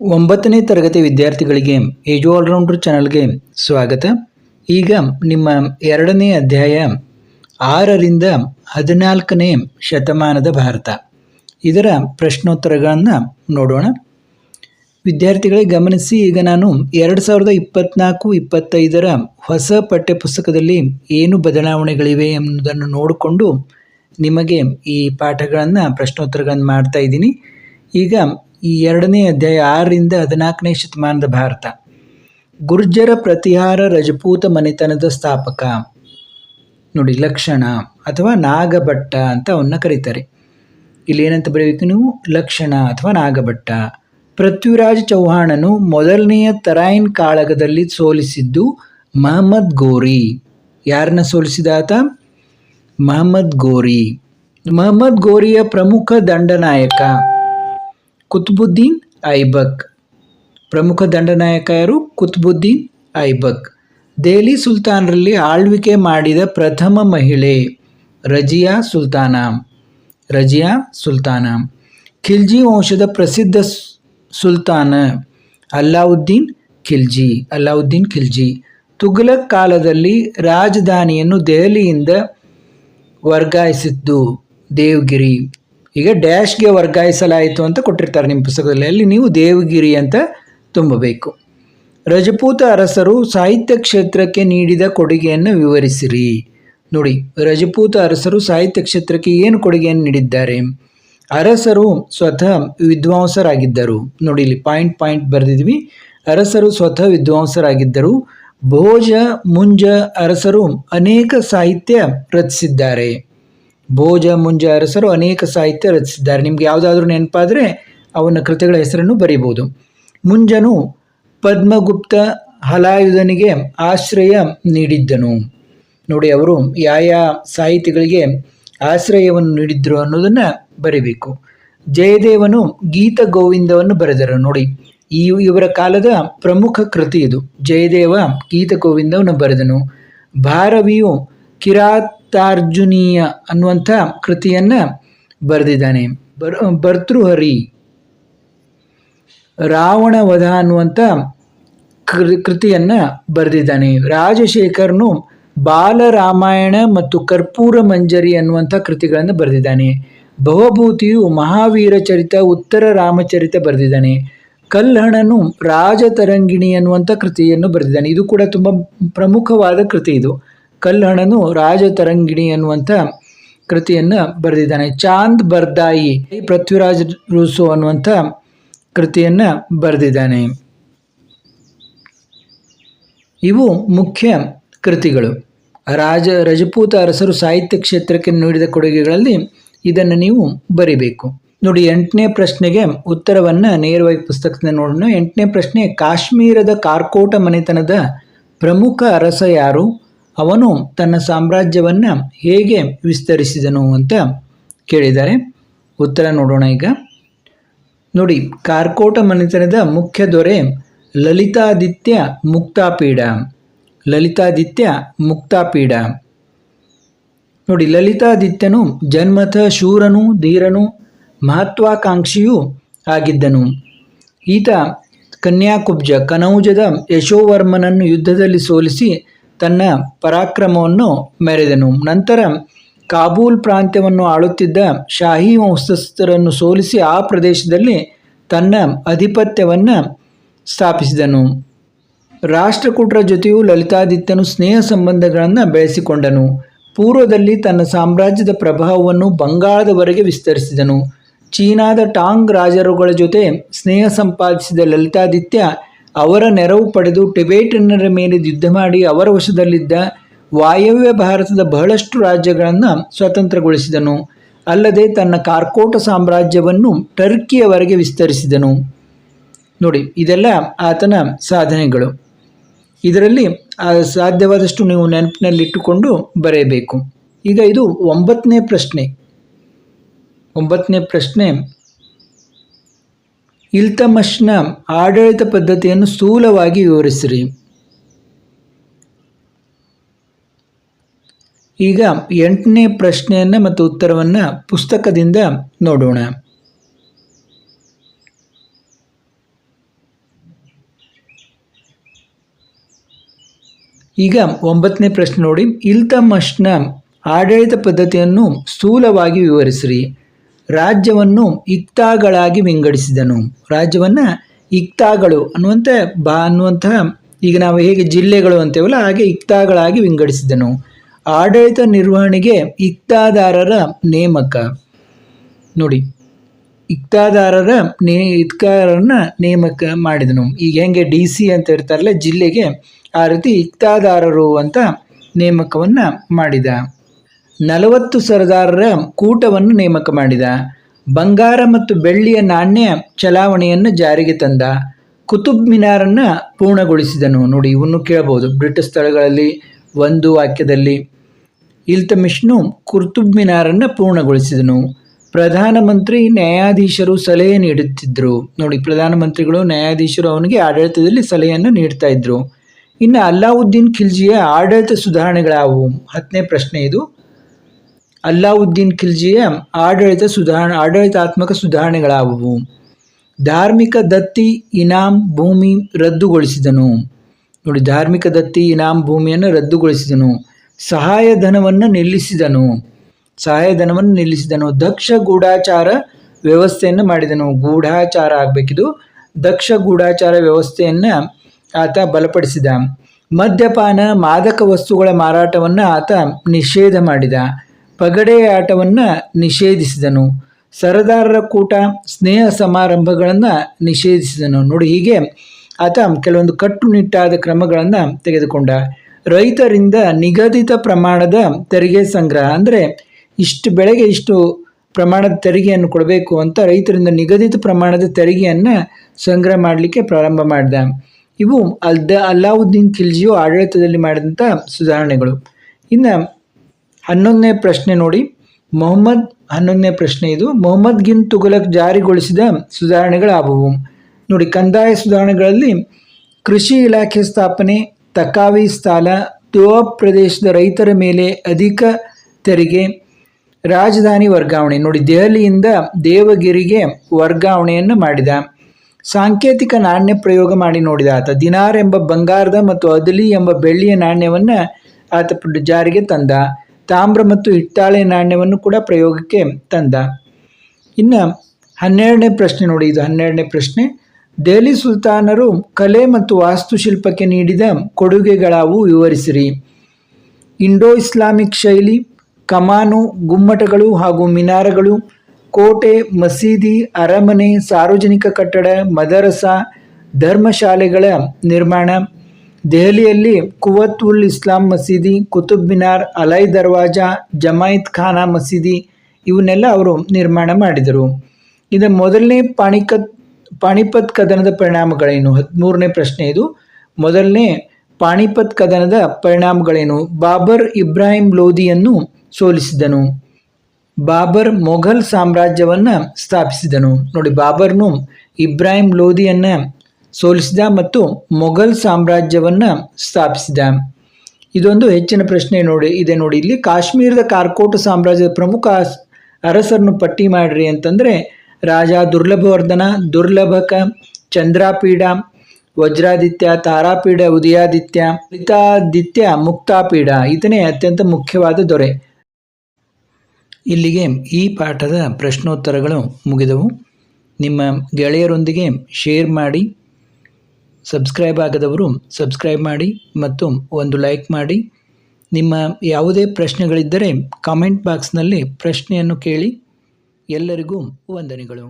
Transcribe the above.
ಒಂಬತ್ತನೇ ತರಗತಿ ವಿದ್ಯಾರ್ಥಿಗಳಿಗೆ ಏಜು ಆಲ್ರೌಂಡರ್ ಚಾನಲ್ಗೆ ಸ್ವಾಗತ. ಈಗ ನಿಮ್ಮ ಎರಡನೇ ಅಧ್ಯಾಯ ಆರರಿಂದ ಹದಿನಾಲ್ಕನೇ ಶತಮಾನದ ಭಾರತ. ಇದರ ಪ್ರಶ್ನೋತ್ತರಗಳನ್ನು ನೋಡೋಣ. ವಿದ್ಯಾರ್ಥಿಗಳೇ, ಗಮನಿಸಿ, ಈಗ ನಾನು ಎರಡು ಸಾವಿರದ ಇಪ್ಪತ್ನಾಲ್ಕು ಇಪ್ಪತ್ತೈದರ ಹೊಸ ಪಠ್ಯಪುಸ್ತಕದಲ್ಲಿ ಏನು ಬದಲಾವಣೆಗಳಿವೆ ಎಂಬುದನ್ನು ನೋಡಿಕೊಂಡು ನಿಮಗೆ ಈ ಪಾಠಗಳನ್ನು ಪ್ರಶ್ನೋತ್ತರಗಳನ್ನು ಮಾಡ್ತಾ ಇದ್ದೀನಿ. ಈಗ ಈ ಎರಡನೇ ಅಧ್ಯಾಯ ಆರರಿಂದ ಹದಿನಾಲ್ಕನೇ ಶತಮಾನದ ಭಾರತ. ಗುರ್ಜರ ಪ್ರತಿಹಾರ ರಜಪೂತ ಮನೆತನದ ಸ್ಥಾಪಕ. ನೋಡಿ, ಲಕ್ಷಣ ಅಥವಾ ನಾಗಭಟ್ಟ ಅಂತ ಅವನ್ನ ಕರೀತಾರೆ. ಇಲ್ಲಿ ಏನಂತ ಬರೀಬೇಕು ನೀವು? ಲಕ್ಷಣ ಅಥವಾ ನಾಗಭಟ್ಟ. ಪೃಥ್ವಿರಾಜ್ ಚೌಹಾಣನು ಮೊದಲನೆಯ ತರಾಯಿನ್ ಕಾಳಗದಲ್ಲಿ ಸೋಲಿಸಿದ್ದು ಮಹಮ್ಮದ್ ಗೋರಿ. ಯಾರನ್ನ ಸೋಲಿಸಿದಾತ ಮಹಮ್ಮದ್ ಗೋರಿ. ಮಹಮ್ಮದ್ ಗೋರಿಯ ಪ್ರಮುಖ ದಂಡನಾಯಕ. ಕುತ್ಬುದ್ದೀನ್ ಐಬಕ್. ಪ್ರಮುಖ ದಂಡನಾಯಕ ಯಾರು ಕುತ್ಬುದ್ದೀನ್ ಐಬಕ್. ದೆಹಲಿ ಸುಲ್ತಾನರಲ್ಲಿ ಆಳ್ವಿಕೆ ಮಾಡಿದ ಪ್ರಥಮ ಮಹಿಳೆ ರಜಿಯಾ ಸುಲ್ತಾನ. ರಜಿಯಾ ಸುಲ್ತಾನ. ಖಿಲ್ಜಿ ವಂಶದ ಪ್ರಸಿದ್ಧ ಸುಲ್ತಾನ ಅಲ್ಲಾವುದ್ದೀನ್ ಖಿಲ್ಜಿ ಅಲ್ಲಾವುದ್ದೀನ್ ಖಿಲ್ಜಿ. ತುಘಲಕ್ ಕಾಲದಲ್ಲಿ ರಾಜಧಾನಿಯನ್ನು ದೆಹಲಿಯಿಂದ ವರ್ಗಾಯಿಸಿದ್ದು ದೇವಗಿರಿ. ಈಗ ಡ್ಯಾಶ್ಗೆ ವರ್ಗಾಯಿಸಲಾಯಿತು ಅಂತ ಕೊಟ್ಟಿರ್ತಾರೆ ನಿಮ್ಮ ಪುಸ್ತಕದಲ್ಲಿ. ಅಲ್ಲಿ ನೀವು ದೇವಗಿರಿ ಅಂತ ತುಂಬಬೇಕು. ರಜಪೂತ ಅರಸರು ಸಾಹಿತ್ಯ ಕ್ಷೇತ್ರಕ್ಕೆ ನೀಡಿದ ಕೊಡುಗೆಯನ್ನು ವಿವರಿಸಿರಿ. ನೋಡಿ, ರಜಪೂತ ಅರಸರು ಸಾಹಿತ್ಯ ಕ್ಷೇತ್ರಕ್ಕೆ ಏನು ಕೊಡುಗೆಯನ್ನು ನೀಡಿದ್ದಾರೆ? ಅರಸರು ಸ್ವತಃ ವಿದ್ವಾಂಸರಾಗಿದ್ದರು. ನೋಡಿ, ಇಲ್ಲಿ ಪಾಯಿಂಟ್ ಪಾಯಿಂಟ್ ಬರೆದಿದ್ವಿ. ಅರಸರು ಸ್ವತಃ ವಿದ್ವಾಂಸರಾಗಿದ್ದರು. ಭೋಜ, ಮುಂಜ ಅರಸರು ಅನೇಕ ಸಾಹಿತ್ಯ ರಚಿಸಿದ್ದಾರೆ. ಭೋಜ ಮುಂಜ ಅರಸರು ಅನೇಕ ಸಾಹಿತ್ಯ ರಚಿಸಿದ್ದಾರೆ. ನಿಮ್ಗೆ ಯಾವುದಾದ್ರೂ ನೆನಪಾದರೆ ಅವನ ಕೃತಿಗಳ ಹೆಸರನ್ನು ಬರೀಬೋದು ಮುಂಜನು ಪದ್ಮಗುಪ್ತ ಹಲಾಯುಧನಿಗೆ ಆಶ್ರಯ ನೀಡಿದ್ದನು. ನೋಡಿ, ಅವರು ಯಾವ ಸಾಹಿತಿಗಳಿಗೆ ಆಶ್ರಯವನ್ನು ನೀಡಿದ್ರು ಅನ್ನೋದನ್ನು ಬರೀಬೇಕು. ಜಯದೇವನು ಗೀತ ಗೋವಿಂದವನ್ನು ಬರೆದರು. ನೋಡಿ, ಈ ಇವರ ಕಾಲದ ಪ್ರಮುಖ ಕೃತಿ ಇದು. ಜಯದೇವ ಗೀತ ಗೋವಿಂದವನ್ನು ಬರೆದನು. ಭಾರವಿಯು ಕಿರಾತಾರ್ಜುನೀಯ ಅನ್ನುವಂಥ ಕೃತಿಯನ್ನು ಬರೆದಿದ್ದಾನೆ. ಬರ್, ಭರ್ತೃಹರಿ ರಾವಣ ವಧ ಅನ್ನುವಂಥ ಕೃ- ಕೃತಿಯನ್ನ ಬರೆದಿದ್ದಾನೆ. ರಾಜಶೇಖರನು ಬಾಲರಾಮಾಯಣ ಮತ್ತು ಕರ್ಪೂರ ಮಂಜರಿ ಅನ್ನುವಂಥ ಕೃತಿಗಳನ್ನು ಬರೆದಿದ್ದಾನೆ. ಭವಭೂತಿಯು ಮಹಾವೀರ ಚರಿತ, ಉತ್ತರ ರಾಮಚರಿತ ಬರೆದಿದ್ದಾನೆ. ಕಲ್ಹಣನು ರಾಜತರಂಗಿಣಿ ಅನ್ನುವಂಥ ಕೃತಿಯನ್ನು ಬರೆದಿದ್ದಾನೆ. ಇದು ಕೂಡ ತುಂಬ ಪ್ರಮುಖವಾದ ಕೃತಿ ಇದು. ಕಲ್ಹಣನು ರಾಜತರಂಗಿಣಿ ಅನ್ನುವಂಥ ಕೃತಿಯನ್ನು ಬರೆದಿದ್ದಾನೆ. ಚಾಂದ್ ಬರ್ದಾಯಿ ಪೃಥ್ವಿರಾಜ್ ರೂಸು ಅನ್ನುವಂಥ ಕೃತಿಯನ್ನು ಬರೆದಿದ್ದಾನೆ. ಇವು ಮುಖ್ಯ ಕೃತಿಗಳು. ರಾಜ, ರಜಪೂತ ಅರಸರು ಸಾಹಿತ್ಯ ಕ್ಷೇತ್ರಕ್ಕೆ ನೀಡಿದ ಕೊಡುಗೆಗಳಲ್ಲಿ ಇದನ್ನು ನೀವು ಬರಿಬೇಕು. ನೋಡಿ, ಎಂಟನೇ ಪ್ರಶ್ನೆಗೆ ಉತ್ತರವನ್ನು ನೇರವಾಗಿ ಪುಸ್ತಕದಿಂದ ನೋಡೋಣ. ಎಂಟನೇ ಪ್ರಶ್ನೆ, ಕಾಶ್ಮೀರದ ಕಾರ್ಕೋಟ ಮನೆತನದ ಪ್ರಮುಖ ಅರಸ ಯಾರು? ಅವನು ತನ್ನ ಸಾಮ್ರಾಜ್ಯವನ್ನು ಹೇಗೆ ವಿಸ್ತರಿಸಿದನು ಅಂತ ಕೇಳಿದ್ದಾರೆ. ಉತ್ತರ ನೋಡೋಣ ಈಗ. ನೋಡಿ, ಕಾರ್ಕೋಟ ಮನೆತನದ ಮುಖ್ಯ ದೊರೆ ಲಲಿತಾದಿತ್ಯ ಮುಕ್ತಾಪೀಡ. ಲಲಿತಾದಿತ್ಯ ಮುಕ್ತಾಪೀಡ. ನೋಡಿ, ಲಲಿತಾದಿತ್ಯನು ಜನ್ಮಥ ಶೂರನು, ಧೀರನು, ಮಹತ್ವಾಕಾಂಕ್ಷಿಯೂ ಆಗಿದ್ದನು. ಈತ ಕನ್ಯಾಕುಬ್ಜ ಕನೌಜದ ಯಶೋವರ್ಮನನ್ನು ಯುದ್ಧದಲ್ಲಿ ಸೋಲಿಸಿ ತನ್ನ ಪರಾಕ್ರಮವನ್ನು ಮೆರೆದನು. ನಂತರ ಕಾಬೂಲ್ ಪ್ರಾಂತ್ಯವನ್ನು ಆಳುತ್ತಿದ್ದ ಶಾಹಿ ವಂಶಸ್ಥರನ್ನು ಸೋಲಿಸಿ ಆ ಪ್ರದೇಶದಲ್ಲಿ ತನ್ನ ಅಧಿಪತ್ಯವನ್ನು ಸ್ಥಾಪಿಸಿದನು. ರಾಷ್ಟ್ರಕೂಟರ ಜೊತೆಯೂ ಲಲಿತಾದಿತ್ಯನು ಸ್ನೇಹ ಸಂಬಂಧಗಳನ್ನು ಬೆಳೆಸಿಕೊಂಡನು. ಪೂರ್ವದಲ್ಲಿ ತನ್ನ ಸಾಮ್ರಾಜ್ಯದ ಪ್ರಭಾವವನ್ನು ಬಂಗಾಳದವರೆಗೆ ವಿಸ್ತರಿಸಿದನು. ಚೀನಾದ ಟಾಂಗ್ ರಾಜರುಗಳ ಜೊತೆ ಸ್ನೇಹ ಸಂಪಾದಿಸಿದ ಲಲಿತಾದಿತ್ಯ ಅವರ ನೆರವು ಪಡೆದು ಟಿಬೇಟನ್ನರ ಮೇಲೆ ಯುದ್ಧ ಮಾಡಿ ಅವರ ವಶದಲ್ಲಿದ್ದ ವಾಯವ್ಯ ಭಾರತದ ಬಹಳಷ್ಟು ರಾಜ್ಯಗಳನ್ನು ಸ್ವತಂತ್ರಗೊಳಿಸಿದನು. ಅಲ್ಲದೆ ತನ್ನ ಕಾರ್ಕೋಟ ಸಾಮ್ರಾಜ್ಯವನ್ನು ಟರ್ಕಿಯವರೆಗೆ ವಿಸ್ತರಿಸಿದನು. ನೋಡಿ, ಇದೆಲ್ಲ ಆತನ ಸಾಧನೆಗಳು. ಇದರಲ್ಲಿ ಸಾಧ್ಯವಾದಷ್ಟು ನೀವು ನೆನಪಿನಲ್ಲಿಟ್ಟುಕೊಂಡು ಬರೆಯಬೇಕು. ಈಗ ಇದು ಒಂಬತ್ತನೇ ಪ್ರಶ್ನೆ. ಒಂಬತ್ತನೇ ಪ್ರಶ್ನೆ ಇಲ್ತಮಶ್ನ ಆಡಳಿತ ಪದ್ಧತಿಯನ್ನು ಸ್ಥೂಲವಾಗಿ ವಿವರಿಸಿರಿ. ಈಗ ಎಂಟನೇ ಪ್ರಶ್ನೆಯನ್ನು ಮತ್ತು ಉತ್ತರವನ್ನು ಪುಸ್ತಕದಿಂದ ನೋಡೋಣ. ಈಗ ಒಂಬತ್ತನೇ ಪ್ರಶ್ನೆ ನೋಡಿ. ಇಲ್ತಮಶ್ನ ಆಡಳಿತ ಪದ್ಧತಿಯನ್ನು ಸ್ಥೂಲವಾಗಿ ವಿವರಿಸಿರಿ. ರಾಜ್ಯವನ್ನು ಇಕ್ತಾಗಳಾಗಿ ವಿಂಗಡಿಸಿದನು. ರಾಜ್ಯವನ್ನು ಇಕ್ತಾಗಳು ಅನ್ನುವಂತೆ ಬಾ ಅನ್ನುವಂತಹ ಈಗ ನಾವು ಹೇಗೆ ಜಿಲ್ಲೆಗಳು ಅಂತೇವಲ್ಲ ಹಾಗೆ ಇಕ್ತಾಗಳಾಗಿ ವಿಂಗಡಿಸಿದನು. ಆಡಳಿತ ನಿರ್ವಹಣೆಗೆ ಇಕ್ತಾದಾರರ ನೇಮಕ. ನೋಡಿ, ಇಕ್ತಾದಾರರ ನೇ ಇಕ್ತಾರನ್ನ ನೇಮಕ ಮಾಡಿದನು. ಈಗ ಹೆಂಗೆ ಡಿ ಸಿ ಅಂತ ಇರ್ತಾರಲ್ಲ ಜಿಲ್ಲೆಗೆ, ಆ ರೀತಿ ಇಕ್ತಾದಾರರು ಅಂತ ನೇಮಕವನ್ನು ಮಾಡಿದ. ನಲವತ್ತು ಸರದಾರರ ಕೂಟವನ್ನು ನೇಮಕ ಮಾಡಿದ. ಬಂಗಾರ ಮತ್ತು ಬೆಳ್ಳಿಯ ನಾಣ್ಯ ಚಲಾವಣೆಯನ್ನು ಜಾರಿಗೆ ತಂದ. ಕುತುಬ್ ಮಿನಾರನ್ನು ಪೂರ್ಣಗೊಳಿಸಿದನು. ನೋಡಿ, ಇವನ್ನು ಕೇಳಬಹುದು. ಬ್ರಿಟಿಷ್ ಸ್ಥಳಗಳಲ್ಲಿ, ಒಂದು ವಾಕ್ಯದಲ್ಲಿ. ಇಲ್ತಮಿಷ್ನು ಕುರ್ತುಬ್ ಮಿನಾರನ್ನು ಪೂರ್ಣಗೊಳಿಸಿದನು. ಪ್ರಧಾನಮಂತ್ರಿ, ನ್ಯಾಯಾಧೀಶರು ಸಲಹೆ ನೀಡುತ್ತಿದ್ದರು ನೋಡಿ, ಪ್ರಧಾನಮಂತ್ರಿಗಳು, ನ್ಯಾಯಾಧೀಶರು ಅವನಿಗೆ ಆಡಳಿತದಲ್ಲಿ ಸಲಹೆಯನ್ನು ನೀಡ್ತಾ ಇದ್ರು. ಇನ್ನು ಅಲ್ಲಾವುದ್ದೀನ್ ಖಿಲ್ಜಿಯ ಆಡಳಿತ ಸುಧಾರಣೆಗಳಾವು? ಹತ್ತನೇ ಪ್ರಶ್ನೆ ಇದು. ಅಲ್ಲಾವುದ್ದೀನ್ ಖಿಲ್ಜಿಯ ಆಡಳಿತ ಸುಧಾರಣ, ಆಡಳಿತಾತ್ಮಕ ಸುಧಾರಣೆಗಳಾವುವು. ಧಾರ್ಮಿಕ ದತ್ತಿ ಇನಾಮ್ ಭೂಮಿ ರದ್ದುಗೊಳಿಸಿದನು. ನೋಡಿ, ಧಾರ್ಮಿಕ ದತ್ತಿ ಇನಾಮ್ ಭೂಮಿಯನ್ನು ರದ್ದುಗೊಳಿಸಿದನು. ಸಹಾಯಧನವನ್ನು ನಿಲ್ಲಿಸಿದನು. ಸಹಾಯಧನವನ್ನು ನಿಲ್ಲಿಸಿದನು. ದಕ್ಷ ಗೂಢಾಚಾರ ವ್ಯವಸ್ಥೆಯನ್ನು ಮಾಡಿದನು. ಗೂಢಾಚಾರ ಆಗಬೇಕಿದು. ದಕ್ಷ ಗೂಢಾಚಾರ ವ್ಯವಸ್ಥೆಯನ್ನು ಆತ ಬಲಪಡಿಸಿದ. ಮದ್ಯಪಾನ, ಮಾದಕ ವಸ್ತುಗಳ ಮಾರಾಟವನ್ನು ಆತ ನಿಷೇಧ ಮಾಡಿದ. ಪಗಡೆ ಆಟವನ್ನು ನಿಷೇಧಿಸಿದನು. ಸರದಾರರ ಕೂಟ, ಸ್ನೇಹ ಸಮಾರಂಭಗಳನ್ನು ನಿಷೇಧಿಸಿದನು. ನೋಡಿ ಹೀಗೆ ಆತ ಕೆಲವೊಂದು ಕಟ್ಟುನಿಟ್ಟಾದ ಕ್ರಮಗಳನ್ನು ತೆಗೆದುಕೊಂಡ. ರೈತರಿಂದ ನಿಗದಿತ ಪ್ರಮಾಣದ ತೆರಿಗೆ ಸಂಗ್ರಹ, ಅಂದರೆ ಇಷ್ಟು ಬೆಳೆಗೆ ಇಷ್ಟು ಪ್ರಮಾಣದ ತೆರಿಗೆಯನ್ನು ಕೊಡಬೇಕು ಅಂತ ರೈತರಿಂದ ನಿಗದಿತ ಪ್ರಮಾಣದ ತೆರಿಗೆಯನ್ನು ಸಂಗ್ರಹ ಮಾಡಲಿಕ್ಕೆ ಪ್ರಾರಂಭ ಮಾಡಿದ. ಇವು ಅಲ್ದ ಅಲ್ಲಾವುದ್ದೀನ್ ಖಿಲ್ಜಿಯು ಆಡಳಿತದಲ್ಲಿ ಮಾಡಿದಂಥ ಸುಧಾರಣೆಗಳು. ಇನ್ನು ಹನ್ನೊಂದನೇ ಪ್ರಶ್ನೆ ನೋಡಿ. ಮೊಹಮ್ಮದ್, ಹನ್ನೊಂದನೇ ಪ್ರಶ್ನೆ ಇದು. ಮೊಹಮ್ಮದ್ ಗಿನ್ ತುಗಲಕ್ ಜಾರಿಗೊಳಿಸಿದ ಸುಧಾರಣೆಗಳಾವುವು? ನೋಡಿ, ಕಂದಾಯ ಸುಧಾರಣೆಗಳಲ್ಲಿ ಕೃಷಿ ಇಲಾಖೆ ಸ್ಥಾಪನೆ, ತಕಾವಿ ಸ್ಥಾಲ ದುವಾಬ್ ಪ್ರದೇಶದ ರೈತರ ಮೇಲೆ ಅಧಿಕ ತೆರಿಗೆ, ರಾಜಧಾನಿ ವರ್ಗಾವಣೆ. ನೋಡಿ, ದೆಹಲಿಯಿಂದ ದೇವಗಿರಿಗೆ ವರ್ಗಾವಣೆಯನ್ನು ಮಾಡಿದ. ಸಾಂಕೇತಿಕ ನಾಣ್ಯ ಪ್ರಯೋಗ ಮಾಡಿ ನೋಡಿದ ಆತ. ದಿನಾರ್ ಎಂಬ ಬಂಗಾರದ ಮತ್ತು ಅದಲಿ ಎಂಬ ಬೆಳ್ಳಿಯ ನಾಣ್ಯವನ್ನು ಆತ ಜಾರಿಗೆ ತಂದ. ತಾಮ್ರ ಮತ್ತು ಹಿತ್ತಾಳೆ ನಾಣ್ಯವನ್ನು ಕೂಡ ಪ್ರಯೋಗಕ್ಕೆ ತಂದ. ಇನ್ನು ಹನ್ನೆರಡನೇ ಪ್ರಶ್ನೆ ನೋಡಿ, ಇದು ಹನ್ನೆರಡನೇ ಪ್ರಶ್ನೆ. ದೆಹಲಿ ಸುಲ್ತಾನರು ಕಲೆ ಮತ್ತು ವಾಸ್ತುಶಿಲ್ಪಕ್ಕೆ ನೀಡಿದ ಕೊಡುಗೆಗಳಾವು ವಿವರಿಸಿರಿ. ಇಂಡೋ ಇಸ್ಲಾಮಿಕ್ ಶೈಲಿ, ಕಮಾನು, ಗುಮ್ಮಟಗಳು ಹಾಗೂ ಮಿನಾರಗಳು, ಕೋಟೆ, ಮಸೀದಿ, ಅರಮನೆ, ಸಾರ್ವಜನಿಕ ಕಟ್ಟಡ, ಮದರಸ, ಧರ್ಮಶಾಲೆಗಳ ನಿರ್ಮಾಣ ದೆಹಲಿಯಲ್ಲಿ ಕುವತ್ ಉಲ್ ಇಸ್ಲಾಂ ಮಸೀದಿ, ಕುತುಬ್ ಮಿನಾರ್, ಅಲೈ ದರ್ವಾಜಾ, ಜಮಾಯಿತ್ ಖಾನಾ ಮಸೀದಿ ಇವನ್ನೆಲ್ಲ ಅವರು ನಿರ್ಮಾಣ ಮಾಡಿದರು. ಇದು ಮೊದಲನೇ ಪಾಣಿಕತ್, ಪಾಣಿಪತ್ ಕದನದ ಪರಿಣಾಮಗಳೇನು? ಹದಿಮೂರನೇ ಪ್ರಶ್ನೆ ಇದು. ಮೊದಲನೇ ಪಾಣಿಪತ್ ಕದನದ ಪರಿಣಾಮಗಳೇನು? ಬಾಬರ್ ಇಬ್ರಾಹಿಂ ಲೋಧಿಯನ್ನು ಸೋಲಿಸಿದನು. ಬಾಬರ್ ಮೊಘಲ್ ಸಾಮ್ರಾಜ್ಯವನ್ನು ಸ್ಥಾಪಿಸಿದನು. ನೋಡಿ, ಬಾಬರ್ನು ಇಬ್ರಾಹಿಂ ಲೋಧಿಯನ್ನು ಸೋಲಿಸಿದ ಮತ್ತು ಮೊಘಲ್ ಸಾಮ್ರಾಜ್ಯವನ್ನು ಸ್ಥಾಪಿಸಿದ. ಇದೊಂದು ಹೆಚ್ಚಿನ ಪ್ರಶ್ನೆ ನೋಡಿ, ಇದೆ ನೋಡಿ. ಇಲ್ಲಿ ಕಾಶ್ಮೀರದ ಕಾರ್ಕೋಟ ಸಾಮ್ರಾಜ್ಯದ ಪ್ರಮುಖ ಅರಸರನ್ನು ಪಟ್ಟಿ ಮಾಡಿರಿ ಅಂತಂದರೆ ರಾಜ ದುರ್ಲಭವರ್ಧನ, ದುರ್ಲಭಕ ಚಂದ್ರಾಪೀಡ ವಜ್ರಾದಿತ್ಯ ತಾರಾಪೀಡ ಉದಯಾದಿತ್ಯ ಲಿತಾದಿತ್ಯ ಮುಕ್ತಾಪೀಡ ಇದನ್ನೇ ಅತ್ಯಂತ ಮುಖ್ಯವಾದ ದೊರೆ. ಇಲ್ಲಿಗೆ ಈ ಪಾಠದ ಪ್ರಶ್ನೋತ್ತರಗಳು ಮುಗಿದವು. ನಿಮ್ಮ ಗೆಳೆಯರೊಂದಿಗೆ ಶೇರ್ ಮಾಡಿ. ಸಬ್ಸ್ಕ್ರೈಬ್ ಆಗದವರು ಸಬ್ಸ್ಕ್ರೈಬ್ ಮಾಡಿ ಮತ್ತು ಒಂದು ಲೈಕ್ ಮಾಡಿ. ನಿಮ್ಮ ಯಾವುದೇ ಪ್ರಶ್ನೆಗಳಿದ್ದರೆ ಕಾಮೆಂಟ್ ಬಾಕ್ಸ್ನಲ್ಲಿ ಪ್ರಶ್ನೆಯನ್ನು ಕೇಳಿ ಎಲ್ಲರಿಗೂ ವಂದನೆಗಳು.